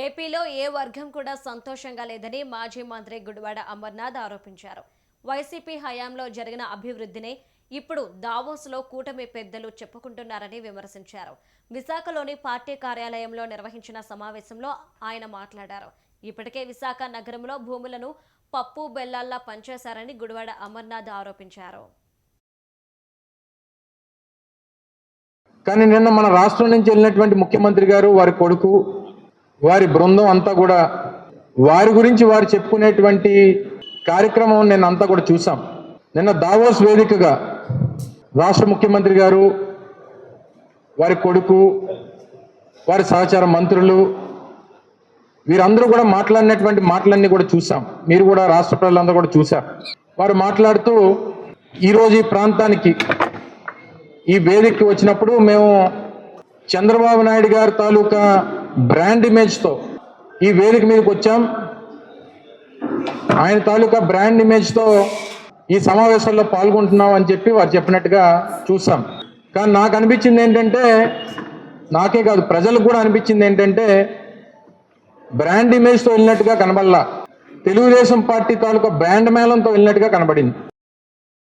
ఏపీలో ఏ వర్గం కూడా సంతోషంగా లేదని మాజీ మంత్రి గుడివాడ అమర్నాథ్ ఆరోపించారు. వైసీపీ హయాంలో జరిగిన అభివృద్ధిని ఇప్పుడు దావోస్లో కూటమి పెద్దలు చెప్పుకుంటున్నారని విమర్శించారు. విశాఖలోని పార్టీ కార్యాలయంలో నిర్వహించిన సమావేశంలో ఆయన మాట్లాడారు. ఇప్పటికే విశాఖ నగరంలో భూములను పప్పు బెల్లాల్లా పనిచేశారని గుడివాడ అమర్నాథ్ ఆరోపించారు. కానీ నిన్న మన రాష్ట్రం నుంచి వెళ్ళినటువంటి ముఖ్యమంత్రి గారు వారి కొడుకు వారి బృందం అంతా కూడా వారి గురించి వారు చెప్పుకునేటువంటి కార్యక్రమం నిన్న అంతా కూడా చూసాం నిన్న దావోస్ వేదికగా రాష్ట్ర ముఖ్యమంత్రి గారు వారి కొడుకు వారి సహచార మంత్రులు వీరందరూ కూడా మాట్లాడినటువంటి మాటలన్నీ కూడా చూసాం మీరు కూడా రాష్ట్ర ప్రజలందరూ కూడా చూసాం వారు మాట్లాడుతూ ఈరోజు ఈ ప్రాంతానికి ఈ వేదికకి వచ్చినప్పుడు మేము చంద్రబాబు నాయుడు గారి తాలూకా బ్రాండ్ ఇమేజ్తో ఈ వేదిక మీదకి వచ్చాం. ఆయన తాలూకా బ్రాండ్ ఇమేజ్తో ఈ సమావేశంలో పాల్గొంటున్నాం అని చెప్పి వారు చెప్పినట్టుగా చూసాం. కానీ నాకు అనిపించింది ఏంటంటే నాకే కాదు ప్రజలకు కూడా అనిపించింది ఏంటంటే బ్రాండ్ ఇమేజ్తో వెళ్ళినట్టుగా కనబడలా. తెలుగుదేశం పార్టీ తాలూకా బ్రాండ్ మేళంతో వెళ్ళినట్టుగా కనబడింది.